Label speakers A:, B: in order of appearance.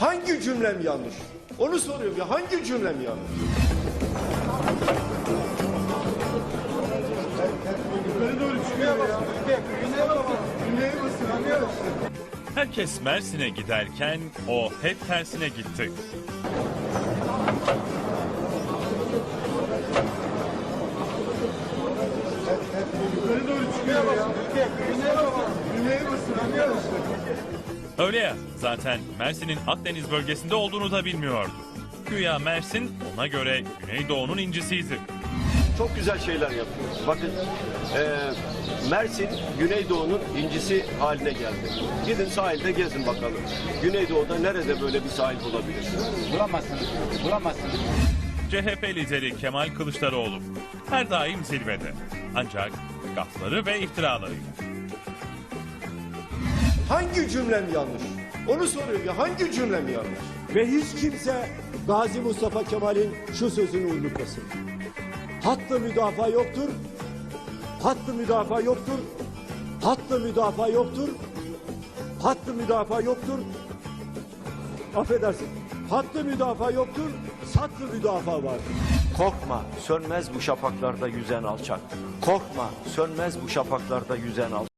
A: Hangi cümlem yanlış? Onu soruyorum ya hangi cümlem yanlış?
B: Herkes Mersin'e giderken o hep tersine gitti. Öyle ya zaten Mersin'in Akdeniz bölgesinde olduğunu da bilmiyordu. Güya Mersin ona göre Güneydoğu'nun incisiydi.
A: Çok güzel şeyler yapıyor. Bakın eee, Mersin Güneydoğu'nun incisi haline geldi. Gidin sahilde gezin bakalım. Güneydoğu'da nerede böyle bir sahil bulabilirsiniz?
C: Bulamazsınız. Bulamazsınız.
B: CHP lideri Kemal Kılıçdaroğlu her daim zirvede. Ancak gafları ve iftiralarıyla.
A: Hangi cümlem yanlış? Onu soruyorum ya hangi cümlem yanlış?
D: Ve hiç kimse Gazi Mustafa Kemal'in şu sözünü unutmasın. Hattı müdafaa yoktur. Hattı müdafaa yoktur. Hattı müdafaa yoktur. Hattı müdafaa yoktur. Affedersin. Hattı müdafaa yoktur. Sattı müdafaa vardır.
E: Korkma, sönmez bu şafaklarda yüzen alçak. Korkma, sönmez bu şafaklarda yüzen alçak.